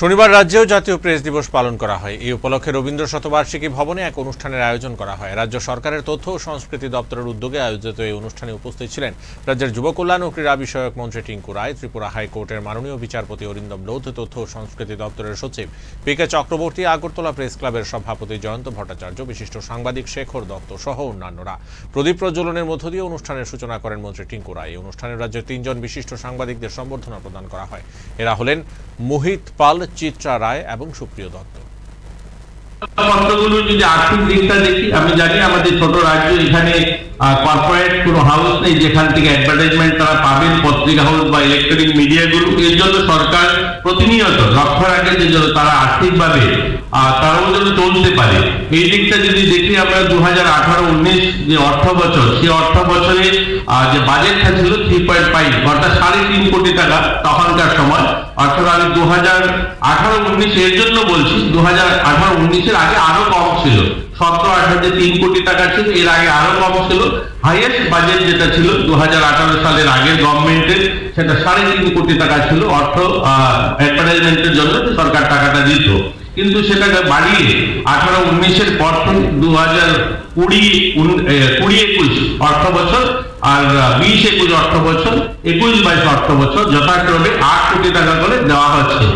শনিবার রাজ্যেও জাতীয় প্রেস দিবস পালন করা হয়। এই উপলক্ষে রবীন্দ্র শতবার্ষিকী ভবনে এক অনুষ্ঠানের আয়োজন করা হয়। রাজ্য সরকারের তথ্য ও সংস্কৃতি দপ্তরের উদ্যোগে আয়োজিত এই অনুষ্ঠানে উপস্থিত ছিলেন রাজ্যের যুব কল্যাণ ও ক্রীড়া বিষয়ক মন্ত্রী টিঙ্কু রায়, ত্রিপুরা হাইকোর্টের মাননীয় বিচারপতি অরিন্দম লোধ, তথ্য ও সংস্কৃতি দপ্তরের সচিব P K Chakraborty, Agartala press ক্লাবের সভাপতি জয়ন্ত ভট্টাচার্য, বিশিষ্ট সাংবাদিক শেখর দত্ত সহ অন্যান্যরা। প্রদীপ প্রজ্বলনের মধ্য দিয়ে অনুষ্ঠানের সূচনা করেন মন্ত্রী টিঙ্কু রায়। এই অনুষ্ঠানে রাজ্যের তিনজন বিশিষ্ট সাংবাদিকদের সম্বর্ধনা প্রদান করা হয়। এরা হলেন মোহিত পাল চিত্রা রায় এবং সুপ্রিয় দত্ত। যদি আর্থিক দিকটা দেখি, আমি জানি আমাদের ছোট রাজ্য এখানে কর্পোরেট কোনো হাউস নেই যেখান থেকে অ্যাডভার্টাইজমেন্ট তারা পাবেন, পত্রিকা হাউস বা ইলেকট্রনিক মিডিয়াগুলো এর জন্য সরকার প্রতিনিয়ত লক্ষ্য রাখে যে তারা আর্থিকভাবে তারাও যেন চলতে পারে। এই দিকটা যদি দেখি আমরা দু হাজার আঠারো উনিশ যে অর্থ বছর সেই অর্থ বছরে যে বাজেটটা ছিল থ্রি পয়েন্ট ফাইভ অর্থাৎ সাড়ে তিন কোটি টাকা তখনকার সময়, অর্থাৎ আমি দু হাজার আঠারো উনিশ এর জন্য বলছি দু হাজার আঠারো উনিশের আগে আরও কম ছিল। সতেরো, আঠারো তিন কোটি টাকা ছিল, এর আগে আরও কম ছিল। হাইয়েস্ট বাজেট যেটা ছিল দু হাজার আঠারো সালের আগের গভর্নমেন্টের সেটা সাড়ে তিন কোটি টাকা ছিল অর্থ অ্যাডভার্টাইজমেন্টের জন্য সরকার টাকাটা দিত। কিন্তু সেটাকে বাড়িয়ে আঠারো উনিশের পর থেকে দু হাজার কুড়ি কুড়ি একুশ অর্থ বছর আর বিশ একুশ অর্থ বছর, একুশ বাইশ অর্থ বছর যথাক্রমে আট কোটি টাকা করে দেওয়া হচ্ছে।